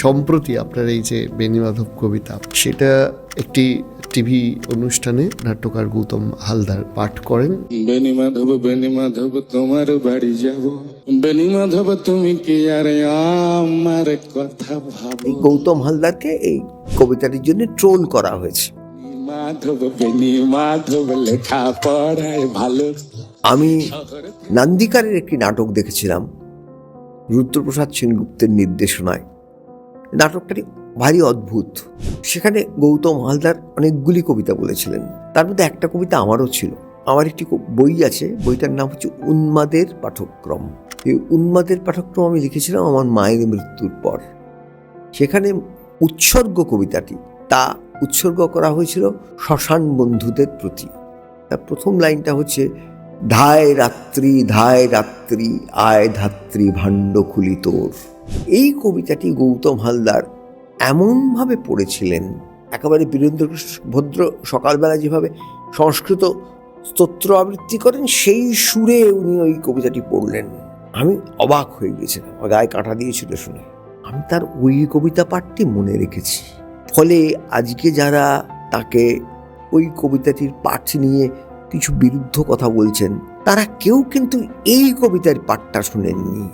সম্প্রতি আপনার এই যে বেনিমাধব কবিতা সেটা একটি টিভি অনুষ্ঠানে নাট্যকার গৌতম হালদার পাঠ করেন। বেনি মাধব বেনি মাধব তোমার বাড়ি যাব। বেনি মাধব তুমি কি আরে আমার কথা ভাবো? এই গৌতম হালদারকে এই কবিতাটির জন্য ট্রোল করা হয়েছে। মাধব বেনি মাধব লেখা পড়ায় ভালো। আমি নান্দিকারের একটি নাটক দেখেছিলাম রুদ্রপ্রসাদ সেনগুপ্তের নির্দেশনায়। নাটকটি ভারী অদ্ভুত। সেখানে গৌতম হালদার অনেকগুলি কবিতা বলেছিলেন। তার মধ্যে একটা কবিতা আমারও ছিল। আমার একটি বই আছে, বইটার নাম হচ্ছে উন্মাদের পাঠক্রম। এই উন্মাদের পাঠক্রম আমি লিখেছিলাম আমার মায়ের মৃত্যুর পর। সেখানে উৎসর্গ কবিতাটি, তা উৎসর্গ করা হয়েছিল শ্মশান বন্ধুদের প্রতি। তার প্রথম লাইনটা হচ্ছে, ধায় রাত্রি ধায় রাত্রি, আয় ধাত্রী ভাণ্ড খুলি তোর। এই কবিতাটি গৌতম হালদার এমনভাবে পড়েছিলেন, একেবারে বীরেন্দ্র ভদ্র সকালবেলা যেভাবে সংস্কৃত স্তোত্র আবৃত্তি করেন, সেই সুরে উনি ওই কবিতাটি পড়লেন। আমি অবাক হয়ে গেছিলাম গায়ে কাঁটা দিয়েছিল শুনে। আমি তার ওই কবিতা পাঠটি মনে রেখেছি। ফলে আজকে যারা তাকে ওই কবিতাটির পাঠ নিয়ে কিছু বিরুদ্ধ কথা বলছেন, তারা কেউ কিন্তু এই কবিতার পাঠটা শুনেননি।